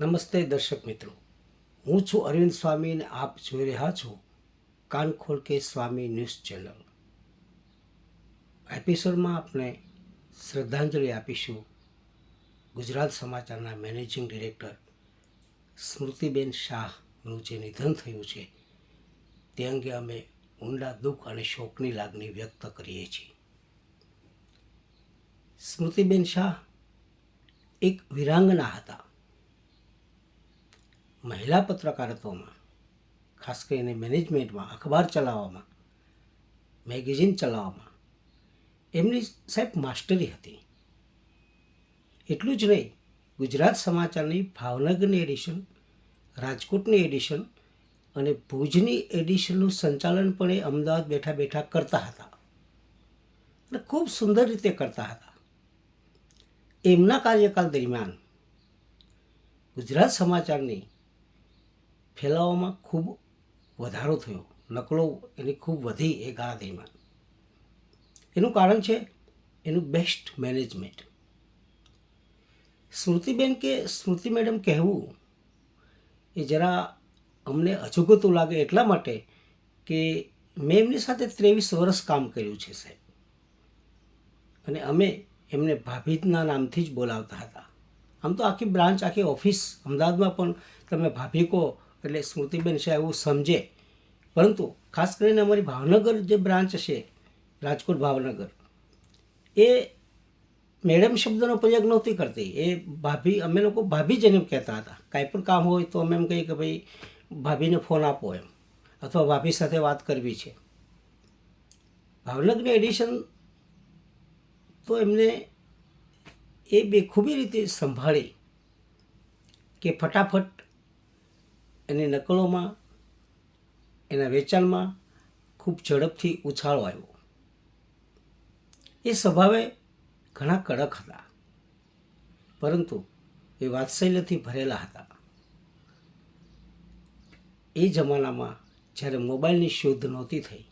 નમસ્તે દર્શક મિત્રો. હું છું અરવિંદ સ્વામી અને આપ જોઈ રહ્યા છો કાન ખોલ કે સ્વામી ન્યૂઝ ચેનલ. એપિસોડમાં આપણે શ્રદ્ધાંજલિ આપીશું ગુજરાત સમાચારના મેનેજિંગ ડિરેક્ટર સ્મૃતિબેન શાહનું જે નિધન થયું છે, તે અંગે અમે ઊંડા દુઃખ અને શોકની લાગણી વ્યક્ત કરીએ છીએ. સ્મૃતિબેન શાહ એક વિરાંગના હતા. મહિલા પત્રકારત્વમાં, ખાસ કરીને મેનેજમેન્ટમાં, અખબાર ચલાવવામાં, મેગેઝિન ચલાવવામાં, એમની સાહેબ માસ્ટરી હતી. એટલું જ નહીં, ગુજરાત સમાચારની ભાવનગરની એડિશન, રાજકોટની એડિશન અને ભુજની એડિશનનું સંચાલન પણ એ અમદાવાદ બેઠા બેઠા કરતા હતા. અને ખૂબ સુંદર રીતે કરતા હતા. એમના કાર્યકાળ દરમિયાન ગુજરાત સમાચારની ફેલાવામાં ખૂબ વધારો થયો. નકલો એની ખૂબ વધી એ ગાળાધીમાં એનું કારણ છે એનું બેસ્ટ મેનેજમેન્ટ સ્મૃતિબેન કે સ્મૃતિ મેડમ કહેવું એ જરા અમને અજુગતું લાગે એટલા માટે કે મેં એમની સાથે ત્રેવીસ વર્ષ કામ કર્યું છે સાહેબ. અને અમે એમને ભાભીના નામથી જ બોલાવતા હતા. આમ તો આખી બ્રાન્ચ, આખી ઓફિસ અમદાવાદમાં પણ તમે ભાભી કહો એટલે સ્મૃતિબેન છે એવું સમજે. પરંતુ ખાસ કરીને અમારી ભાવનગર જે બ્રાન્ચ છે, રાજકોટ ભાવનગર, એ મેડમ શબ્દનો પ્રયોગ નહોતી કરતી. એ ભાભી, અમે લોકો ભાભી જ એને કહેતા હતા. કાંઈ પણ કામ હોય તો અમે એમ કહીએ કે ભાઈ, ભાભીને ફોન આપો એમ, અથવા ભાભી સાથે વાત કરવી છે. ભાવનગરની એડિશન તો એમને એ બેખૂબી રીતે સંભાળી કે ફટાફટ એની નકલોમાં, એના વેચાણમાં ખૂબ ઝડપથી ઉછાળો આવ્યો. એ સ્વભાવે ઘણા કડક હતા, પરંતુ એ વાત્સલ્યથી ભરેલા હતા. એ જમાનામાં જ્યારે મોબાઈલની શોધ નહોતી થઈ,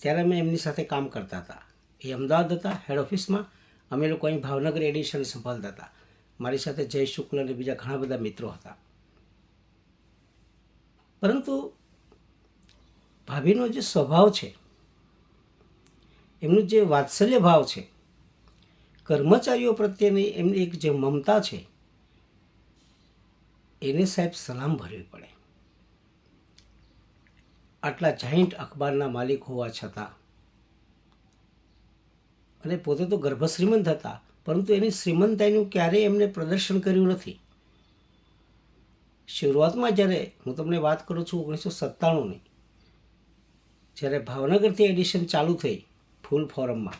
ત્યારે અમે એમની સાથે કામ કરતા હતા. એ અમદાવાદ હતા, હેડ ઓફિસમાં. અમે લોકો અહીં ભાવનગર એડિશન સંભાળતા હતા. મારી સાથે જય શુક્લ અને બીજા ઘણા બધા મિત્રો હતા. પરંતુ ભાભીનો જે સ્વભાવ છે, એમનું જે વાત્સલ્ય ભાવ છે, કર્મચારીઓ પ્રત્યેની એમની એક જે મમતા છે, એને સાહેબ સલામ ભરવી પડે. આટલા જાઇન્ટ અખબારના માલિક હોવા છતાં અને પોતે તો ગર્ભશ્રીમંત હતા, પરંતુ એની શ્રીમંતાઈનું ક્યારેય એમને પ્રદર્શન કર્યું નથી. શરૂઆતમાં જ્યારે હું તમને વાત કરું છું ઓગણીસો સત્તાણુંની, જ્યારે ભાવનગરથી એડિશન ચાલુ થઈ ફૂલ ફોરમમાં.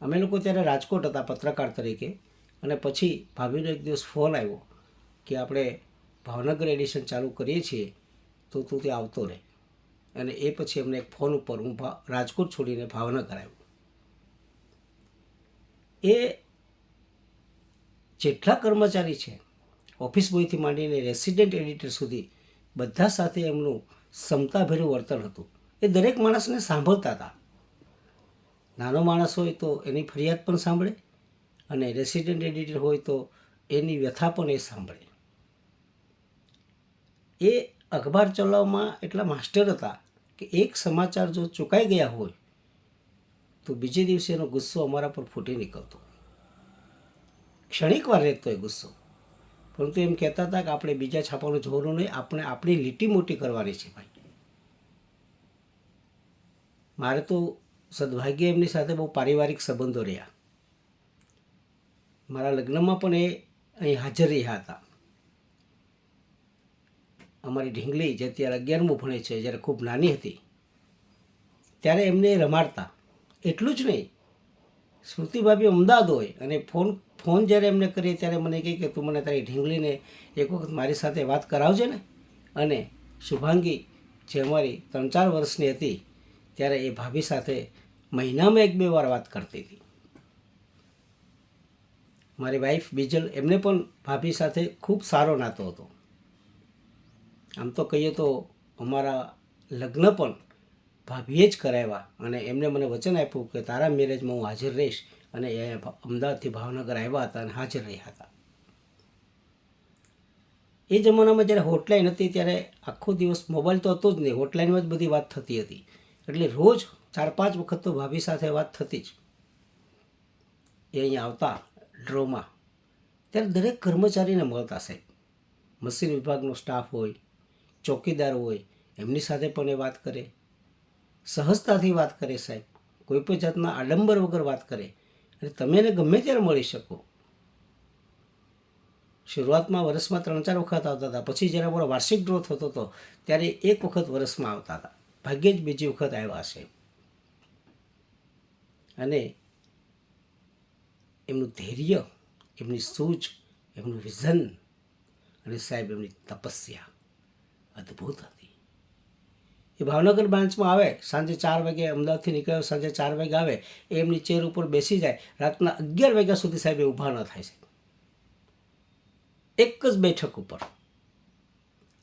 અમે લોકો ત્યારે રાજકોટ હતા પત્રકાર તરીકે અને પછી ભાભીનો એક દિવસ ફોન આવ્યો કે આપણે ભાવનગર એડિશન ચાલુ કરીએ છીએ તો તું તે આવતો રહે. અને એ પછી એમને એક ફોન ઉપર હું રાજકોટ છોડીને ભાવનગર આવ્યો. એ જેટલા કર્મચારી છે ઓફિસ બોયથી માંડીને રેસિડેન્ટ એડિટર સુધી બધા સાથે એમનું ક્ષમતાભર્યું વર્તન હતું. એ દરેક માણસને સાંભળતા હતા. નાનો માણસ હોય તો એની ફરિયાદ પણ સાંભળે અને રેસિડેન્ટ એડિટર હોય તો એની વ્યથા પણ એ સાંભળે. એ અખબાર ચલાવવામાં એટલા માસ્ટર હતા કે એક સમાચાર જો ચૂકાઈ ગયા હોય તો બીજે દિવસે એનો ગુસ્સો અમારા પર ફૂટી નીકળતો. ક્ષણિક વાર રહેતો એ ગુસ્સો. પરંતુ એમ કહેતા હતા કે આપણે બીજા છાપાનું જોવાનું નહીં, આપણે આપણી લીટી મોટી કરવાની છે ભાઈ. મારે તો સદભાગ્ય એમની સાથે બહુ પારિવારિક સંબંધો રહ્યા. મારા લગ્નમાં પણ એ અહીં હાજર રહ્યા હતા. અમારી ઢીંગલી જે અત્યારે અગિયારમું ભણે છે, જ્યારે ખૂબ નાની હતી, ત્યારે એમને રમાડતા. એટલું જ નહીં. સ્મૃતિભાભી અમદાવાદ હોય અને ફોન ફોન જ્યારે એમને કરીએ ત્યારે મને કહે કે તું મને તારી ઢીંગલીને એક વખત મારી સાથે વાત કરાવજે ને. અને શુભાંગી જે અમારી ત્રણ ચાર વર્ષની હતી ત્યારે એ ભાભી સાથે મહિનામાં એક બે વાર વાત કરતી હતી. મારી વાઈફ બીજલ એમને પણ ભાભી સાથે ખૂબ સારો નાતો હતો. આમ તો કહીએ તો અમારા લગ્ન પણ ભાભીએ જ કરાવ્યા અને એમને મને વચન આપ્યું કે તારા મેરેજમાં હું હાજર રહીશ. અને એ અમદાવાદથી ભાવનગર આવ્યા હતા અને હાજર રહ્યા હતા. એ જમાનામાં જ્યારે હોટલાઇન હતી ત્યારે આખો દિવસ મોબાઈલ તો હતો જ નહીં. હોટલાઇનમાં જ બધી વાત થતી હતી. એટલે રોજ ચાર, પાંચ વખત તો ભાભી સાથે વાત થતી જ. એ અહીંયા આવતા ડ્રોમાં. ત્યારે દરેક કર્મચારીને મળતા સાહેબ. મશીન વિભાગનો સ્ટાફ હોય, ચોકીદાર હોય, એમની સાથે પણ એ વાત કરે. સહજતાથી વાત કરે સાહેબ. કોઈ પણ જાતના આડંબર વગર વાત કરે. અને તમે એને ગમે ત્યારે મળી શકો. શરૂઆતમાં વર્ષમાં ત્રણ ચાર વખત આવતા હતા. પછી જ્યારે અમારો વાર્ષિક ડ્રો થતો હતો ત્યારે એક વખત વર્ષમાં આવતા હતા. ભાગ્યે જ બીજી વખત આવ્યા છે અને એમનું ધૈર્ય, એમની સૂઝ, એમનું વિઝન અને સાહેબ એમની તપસ્યા અદ્ભુત હતી. એ ભાવનગર બ્રાન્ચમાં આવે, સાંજે ચાર વાગે અમદાવાદથી નીકળ્યો, સાંજે ચાર વાગે આવે એમની ચેર ઉપર બેસી જાય, રાતના અગિયાર વાગ્યા સુધી સાહેબ એ ઊભા ન થાય છે એક જ બેઠક ઉપર.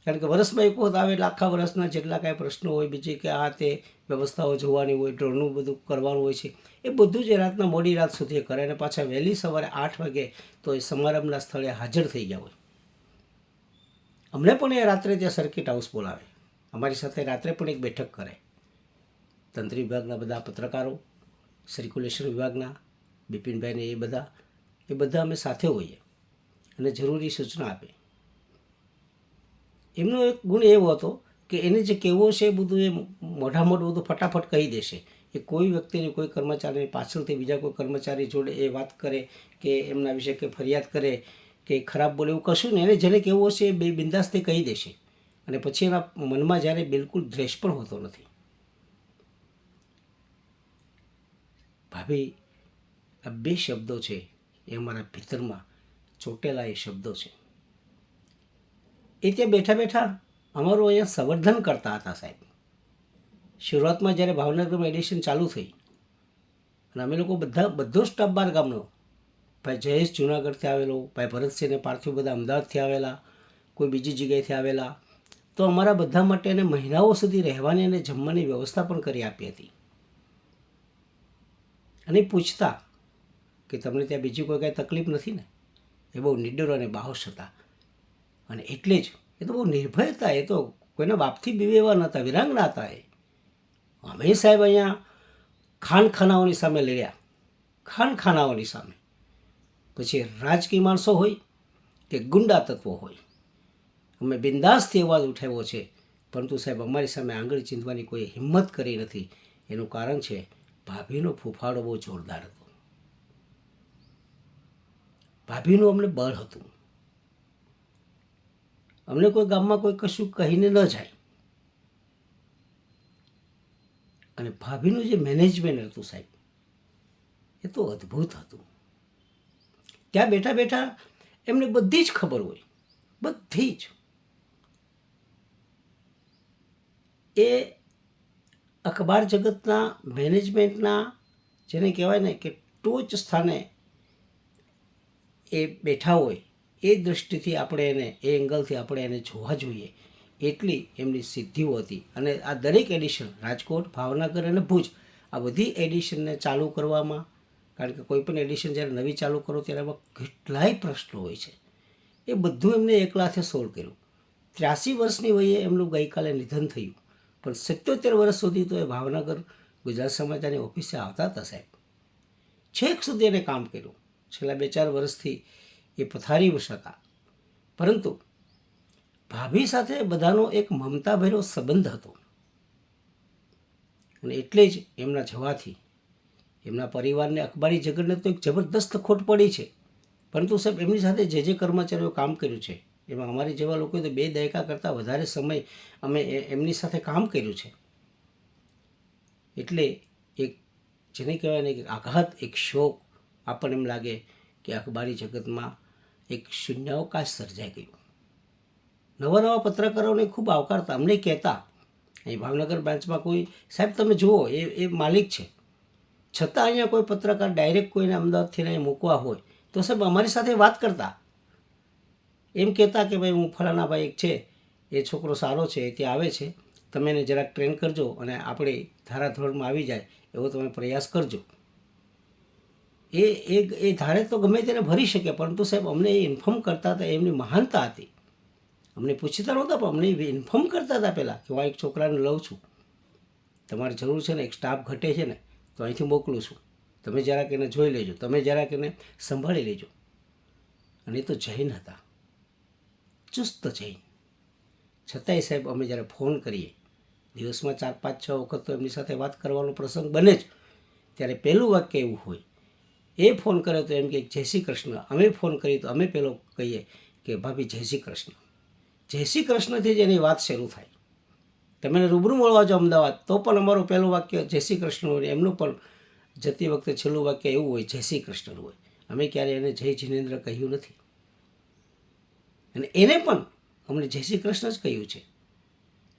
કારણ કે વર્ષમાં એક વખત આવે એટલે આખા વર્ષના જેટલા કાંઈ પ્રશ્નો હોય, બીજી કે આ તે વ્યવસ્થાઓ જોવાની હોય, ડ્રોનનું બધું કરવાનું હોય છે, એ બધું જ રાતના મોડી રાત સુધી કરે અને પાછા વહેલી સવારે આઠ વાગે તો એ સમારંભના સ્થળે હાજર થઈ ગયા હોય. અમને પણ એ રાત્રે ત્યાં સર્કિટ હાઉસ બોલાવે. અમારી સાથે રાત્રે પણ એક બેઠક કરે તંત્ર વિભાગના બધા પત્રકારો સર્ક્યુલેશન વિભાગના, બિપિનભાઈને એ બધા એ બધા અમે સાથે હોઈએ અને જરૂરી સૂચના આપે. એમનો એક ગુણ એવો હતો કે એને જે કહેવો છે એ બધું એ મોઢા મોઢું બધું ફટાફટ કહી દેશે. એ કોઈ વ્યક્તિને, કોઈ કર્મચારીની, પાછળથી બીજા કોઈ કર્મચારી જોડે એ વાત કરે કે એમના વિશે કે ફરિયાદ કરે કે ખરાબ બોલે એવું કશું ને એને જેને કહેવો છે એ બે બિંદાસથી કહી દેશે. અને પછી એના મનમાં જ્યારે બિલકુલ દ્વેષ પણ હોતો નથી. ભાભી, આ બે શબ્દો છે એ અમારા ભીતરમાં ચોટેલા એ શબ્દો છે. એ ત્યાં બેઠા બેઠા અમારું અહીંયા સંવર્ધન કરતા હતા સાહેબ. શરૂઆતમાં જ્યારે ભાવનગરમાં એડિશન ચાલુ થઈ અને અમે લોકો બધા, બધો સ્ટાફ બાર ગામનો, ભાઈ જયેશ જુનાગઢથી આવેલો, ભાઈ ભરતસિંહને પાર્થિવ બધા અમદાવાદથી આવેલા, કોઈ બીજી જગ્યાએથી આવેલા તો અમારા બધા માટે એને મહિનાઓ સુધી રહેવાની અને જમવાની વ્યવસ્થા પણ કરી આપી હતી. અને પૂછતા કે તમને ત્યાં બીજી કોઈ કાંઈ તકલીફ નથી ને? એ બહુ નિડર અને બાહોશ હતા. અને એટલે જ એ તો બહુ નિર્ભય હતા. એ તો કોઈના બાપથી બીવેવા નહોતા વિરાંગના હતા એ. અમે સાહેબ અહીંયા ખાનખાનાઓની સામે લડ્યા ખાનખાનાઓની સામે. પછી રાજકીય માણસો હોય કે ગુંડા તત્વો હોય. અમે બિંદાસથી અવાજ ઉઠાવ્યો છે. પરંતુ સાહેબ, અમારી સામે આંગળી ચીંધવાની કોઈ હિંમત કરી નથી. એનું કારણ છે, ભાભીનો ફૂફાડો બહુ જોરદાર હતો. ભાભીનું અમને બળ હતું. અમને કોઈ ગામમાં કોઈ કશું કહીને ન જાય. અને ભાભીનું જે મેનેજમેન્ટ હતું સાહેબ, એ તો અદ્ભુત હતું. ત્યાં બેઠા બેઠા એમને બધી જ ખબર હોય. બધી જ. એ અખબાર જગતના મેનેજમેન્ટના જેને કહેવાય ને કે ટોચ સ્થાને એ બેઠા હોય, એ દૃષ્ટિથી આપણે એને, એ એંગલથી આપણે એને જોવા જોઈએ. એટલી એમની સિદ્ધિઓ હતી. અને આ દરેક એડિશન, રાજકોટ, ભાવનગર અને ભુજ, આ બધી એડિશનને ચાલુ કરવામાં, કારણ કે કોઈ પણ એડિશન જ્યારે નવી ચાલુ કરો ત્યારે એમાં કેટલાય પ્રશ્નો હોય છે. એ બધું એમને એકલાથે સોલ્વ કર્યું. ત્ર્યાસી વર્ષની વયે એમનું ગઈકાલે નિધન થયું. પણ સત્યોતેર વર્ષ સુધી તો એ ભાવનગર ગુજરાત સમાચારની ઓફિસે આવતા હતા સાહેબ. છેક સુધી એને કામ કર્યું. છેલ્લા બે ચાર વર્ષથી એ પથારી હતા પરંતુ ભાભી સાથે બધાનો એક મમતાભર્યો સંબંધ હતો. અને એટલે જ એમના જવાથી એમના પરિવારને અખબારી જગતને તો એક જબરદસ્ત ખોટ પડી છે. પરંતુ સાહેબ, એમની સાથે જે જે કર્મચારીઓ કામ કર્યું છે એમાં અમારી જેવા લોકોએ તો બે દાયકા કરતાં વધારે સમય અમે એમની સાથે કામ કર્યું છે. એટલે એક જેને કહેવાય ને કે આઘાત, એક શોક આપણને એમ લાગે કે અખબારી જગતમાં એક શૂન્યાવકાશ સર્જાઈ ગયો. નવા નવા પત્રકારોને ખૂબ આવકારતા, અમને કહેતા, અહીં ભાવનગર બ્રાન્ચમાં કોઈ સાહેબ, તમે જુઓ, એ એ માલિક છે. છતાં અહીંયા કોઈ પત્રકાર ડાયરેક્ટ કોઈને અમદાવાદથી અહીં મૂકવા હોય, તો સાહેબ અમારી સાથે વાત કરતા. એમ કહેતા કે ભાઈ હું ફલાણા ભાઈ એક છે, એ છોકરો સારો છે ત્યાં આવે છે, તમે એને જરાક ટ્રેન કરજો અને આપણે ધારાધોરણમાં આવી જાય એવો તમે પ્રયાસ કરજો. એ એ એ ધારે તો ગમે તેને ભરી શકે, પરંતુ સાહેબ અમને એ ઇન્ફોર્મ કરતા હતા, એમની મહાનતા હતી. અમને પૂછતા નહોતા, પણ અમને ઇન્ફોર્મ કરતા હતા પહેલાં કે હું એક છોકરાને લઉં છું. તમારે જરૂર છે ને, એક સ્ટાફ ઘટે છે ને, તો અહીંથી મોકલું છું. તમે જરાક એને જોઈ લેજો, તમે જરાક એને સંભાળી લેજો. અને એ તો જૈન હતા. ચુસ્ત છે. છતાંય સાહેબ અમે જ્યારે ફોન કરીએ, દિવસમાં ચાર, પાંચ, છ વખત તો એમની સાથે વાત કરવાનો પ્રસંગ બને જ. ત્યારે પહેલું વાક્ય એવું હોય, એ ફોન કરે તો એમ કે, જય શ્રી કૃષ્ણ. અમે ફોન કરીએ તો અમે પહેલો કહીએ કે, ભાભી, જય શ્રી કૃષ્ણ. જય શ્રી કૃષ્ણથી જ એની વાત શરૂ થાય. તમે રૂબરૂ મળવા જાઓ અમદાવાદ, તો પણ અમારું પહેલું વાક્ય, જય શ્રી કૃષ્ણ હોય એમનું પણ જતી વખતે છેલ્લું વાક્ય એવું હોય, જય શ્રી કૃષ્ણ હોય. અમે ક્યારેય એને જય જિનેન્દ્ર કહ્યું નથી. અને એને પણ અમને જય શ્રી કૃષ્ણ જ કહ્યું છે.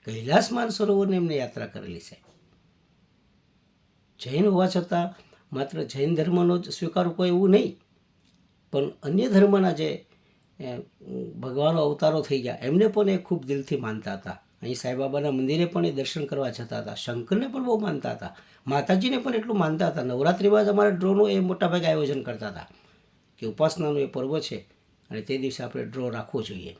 કૈલાસ માનસરોવરને એમને યાત્રા કરેલી છે. જૈન હોવા છતાં માત્ર જૈન ધર્મનો જ સ્વીકાર કોઈ એવું નહીં, પણ અન્ય ધર્મના જે ભગવાનો અવતારો થઈ ગયા, એમને પણ એ ખૂબ દિલથી માનતા હતા. અહીં સાંઈબાબાના મંદિરે પણ એ દર્શન કરવા જતા હતા. શંકરને પણ બહુ માનતા હતા. માતાજીને પણ એટલું માનતા હતા. નવરાત્રિમાં જ અમારા ડ્રોનું એ મોટાભાગે આયોજન કરતા હતા કે ઉપાસનાનું એ પર્વ છે. અને તે દિવસે આપણે ડ્રો રાખવો જોઈએ.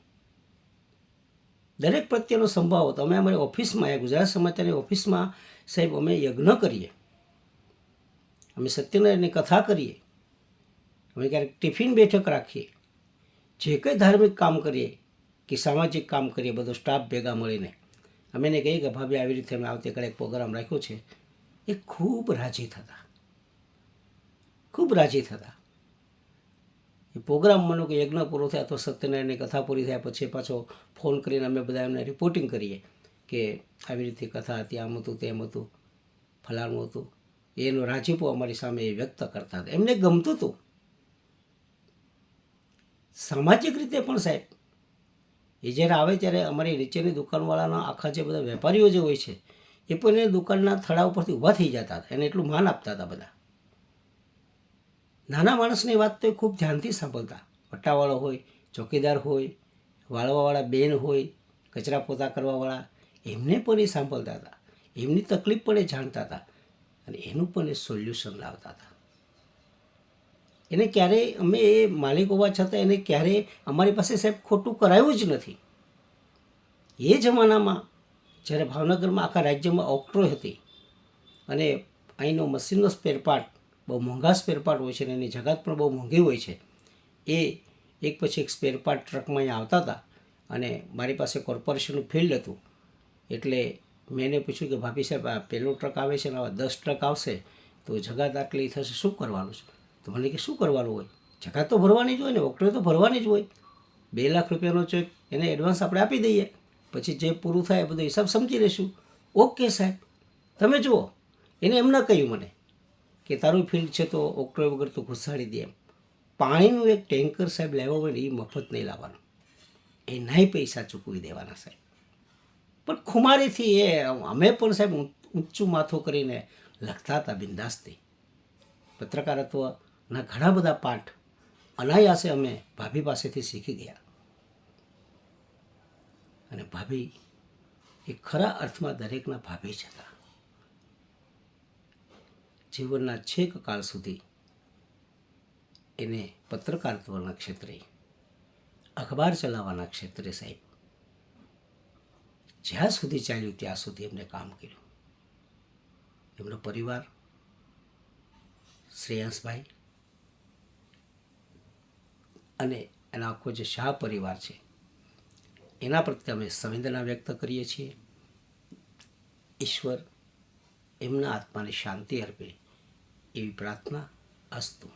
દરેક પ્રત્યેનો સંભાવ હતો. અમે અમારી ઓફિસમાં ગુજરાત સમાચારની ઓફિસમાં, સાહેબ, અમે યજ્ઞ કરીએ. અમે સત્યનારાયણની કથા કરીએ. અમે ક્યારેક ટિફિન બેઠક રાખીએ. જે કંઈ ધાર્મિક કામ કરીએ, કે સામાજિક કામ કરીએ, બધો સ્ટાફ ભેગા મળીને. અમે એને કહીએ કે, ભાભી, આવી રીતે અમે આવતીકાલે એક પ્રોગ્રામ રાખ્યો છે. એ ખૂબ રાજી થતા. ખૂબ રાજી થતા. પ્રોગ્રામ માનો કે યજ્ઞ પૂરો થાય અથવા સત્યનારાયણની કથા પૂરી થાય પછી પાછો ફોન કરીને અમે બધા એમને રિપોર્ટિંગ કરીએ કે આવી રીતે કથા હતી, આમ હતું, તેમ હતું, ફલાણું હતું. એનો રાજીપો અમારી સામે એ વ્યક્ત કરતા હતા. એમને ગમતું હતું. સામાજિક રીતે પણ સાહેબ, એ જ્યારે આવે ત્યારે અમારી નીચેની દુકાનવાળાના આખા જે બધા વેપારીઓ જે હોય છે, એ પણ એ દુકાનના થડા ઉપરથી ઊભા થઈ જતા હતા. એને એટલું માન આપતા હતા બધા. નાના માણસની વાત તો એ ખૂબ ધ્યાનથી સાંભળતા. પટ્ટાવાળો હોય, ચોકીદાર હોય, વાળવાવાળા બેન હોય, કચરા પોતા કરવાવાળા, એમને પણ એ સાંભળતા હતા. એમની તકલીફ પણ એ જાણતા હતા અને એનું પણ એ સોલ્યુશન લાવતા હતા. એને ક્યારેય અમે એ માલિક હોવા છતાં એને ક્યારેય અમારી પાસે સાહેબ ખોટું કરાયું જ નથી. એ જમાનામાં જ્યારે ભાવનગરમાં આખા રાજ્યમાં ઓક્ટ્રો હતી અને અહીંનો મશીનનો સ્પેર પાર્ટ બહુ મોંઘા સ્પેરપાર્ટ હોય છે અને એની જગાત પણ બહુ મોંઘી હોય છે. એ એક પછી એક સ્પેરપાર્ટ ટ્રકમાં અહીંયા આવતા હતા અને મારી પાસે કોર્પોરેશનનું ફિલ્ડ હતું. એટલે મેં એને પૂછ્યું કે, ભાભી સાહેબ, આ પહેલો ટ્રક આવે છે અને આવા દસ ટ્રક આવશે, તો જગાત આટલી થશે, શું કરવાનું છે? તો મને કે, શું કરવાનું હોય? જગાત તો ભરવાની જ હોય ને ઓક્ટોબર તો ભરવાની જ હોય. બે લાખ રૂપિયાનો ચેક, એને એડવાન્સ આપણે આપી દઈએ. પછી જે પૂરું થાય એ બધો હિસાબ સમજી લઈશું ઓકે સાહેબ, તમે જુઓ. એને એમ ન કહ્યું મને. કે તારું ફિલ્ડ છે તો ઓક્ટ્રો વગર તો ઘુસાડી દે એમ. પાણીનું એક ટેન્કર સાહેબ લેવા હોય ને એ મફત નહીં લાવવાનું. એ નહીં પૈસા ચૂકવી દેવાના સાહેબ. પણ ખુમારીથી એ, અમે પણ સાહેબ ઊંચું માથું કરીને લખતા હતા બિંદાસથી. પત્રકારત્વના ઘણા બધા પાઠ અનાયાસે અમે ભાભી પાસેથી શીખી ગયા. અને ભાભી એ ખરા અર્થમાં દરેકના ભાભી જ હતા. જીવનના છેક કાળ સુધી એને પત્રકારત્વના ક્ષેત્રે, અખબાર ચલાવવાના ક્ષેત્રે સાહેબ, જ્યાં સુધી ચાલ્યું ત્યાં સુધી એમને કામ કર્યું. એમનો પરિવાર, શ્રેયાંશભાઈ અને એના આખો જે શાહ પરિવાર છે, એના પ્રત્યે અમે સંવેદના વ્યક્ત કરીએ છીએ. ઈશ્વર એમના આત્માને શાંતિ અર્પે. એવી પ્રાર્થના અસ્તુ.